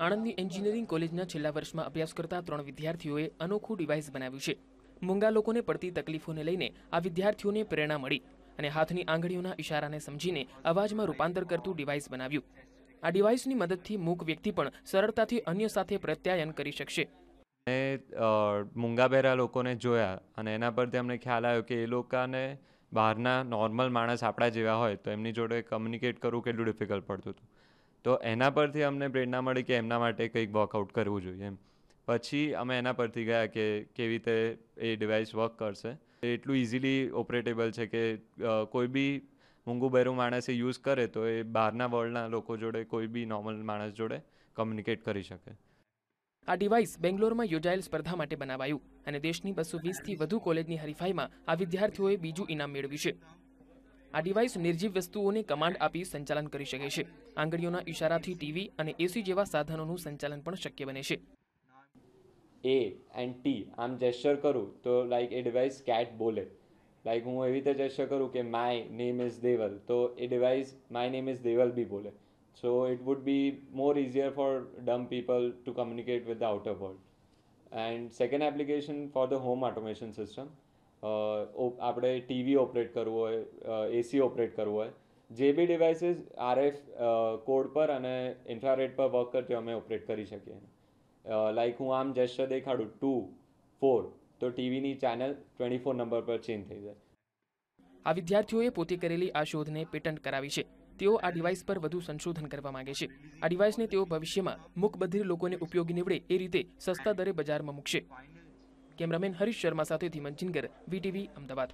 આણંદની engineering કોલેજના છેલ્લા વર્ષમાં અભ્યાસ કરતા ત્રણ વિદ્યાર્થીઓએ અનોખું ડિવાઇસ બનાવ્યું છે. મૂંગા લોકોને પડતી તકલીફોને લઈને આ વિદ્યાર્થીઓને પ્રેરણા મળી અને હાથની આંગળીઓના ઇશારાને સમજીને અવાજમાં રૂપાંતર કરતું ડિવાઇસ બનાવ્યું. આ ડિવાઇસની મદદથી મૂક વ્યક્તિ પણ સરળતાથી અન્ય સાથે પ્રત્યાયન કરી શકશે. મેં મૂંગાબેરા લોકોને જોયા અને એના પરથી અમને ખ્યાલ આવ્યો કે એ લોકોને બહારના નોર્મલ માણસ આપણા જેવા હોય તો એમની જોડે કમ્યુનિકેટ કરવું કેટલું ડિફિકલ્ટ પડતું હતું. તો એના પરથી અમને પ્રેરણા મળી કે એમના માટે કંઈક વર્કઆઉટ કરવું જોઈએ એમ. પછી અમે એના પરથી ગયા કે કેવી રીતે એ ડિવાઇસ વર્ક કરશે. એટલું ઇઝીલી ઓપરેટેબલ છે કે કોઈ બી મૂંગું બહેરું માણસ એ યુઝ કરે તો એ બહારના વર્લ્ડના લોકો જોડે, કોઈ બી નોર્મલ માણસ જોડે કમ્યુનિકેટ કરી શકે. આ ડિવાઇસ બેંગ્લોરમાં યોજાયેલ સ્પર્ધા માટે બનાવાયું અને દેશની બસો વીસથી વધુ કોલેજની હરીફાઈમાં આ વિદ્યાર્થીઓએ બીજું ઇનામ મેળવ્યું છે. આ ડિવાઇસ નિર્જીવ વસ્તુઓને કમાન્ડ આપી સંચાલન કરી શકે છે. આંગળીઓના ઇશારાથી ટીવી અને એસી જેવા સાધનોનું સંચાલન પણ શક્ય બને છે. એ એન્ડ ટી આમ જેસ્ચર કરું તો લાઈક એ ડિવાઇસ કેટ બોલે. લાઈક હું એવી રીતે જેસ્ચર કરું કે માય નેમ ઇઝ દેવલ તો એ device my name is Deval બી બોલે. So it would be more easier for them people to communicate with the outer world and second application for the home automation system આપણે TV operate કરવું હોય એસી operate કરવું હોય, જે બી devices RF code પર અને infrared પર વર્ક કરતી અમે ઓપરેટ કરી શકીએ. લાઈક હું આમ જેસ્ચર દેખાડું, ટુ, ફોર, તો ટીવીની ચેનલ ટ્વેન્ટી ફોર નંબર પર ચેન્જ થઈ જાય. આ વિદ્યાર્થીઓએ પોતે કરેલી આ શોધને પેટન્ટ કરાવી છે. તેઓ આ ડિવાઇસ પર વધુ સંશોધન કરવા માંગે છે. આ ડિવાઇસને તેઓ ભવિષ્યમાં મૂકબધિર લોકોને ઉપયોગી નીવડે એ રીતે સસ્તા દરે બજારમાં મૂકશે. કેમેરામેન હરીશ શર્મા સાથે ધીમન ચિનગર વીટીવી અમદાવાદ.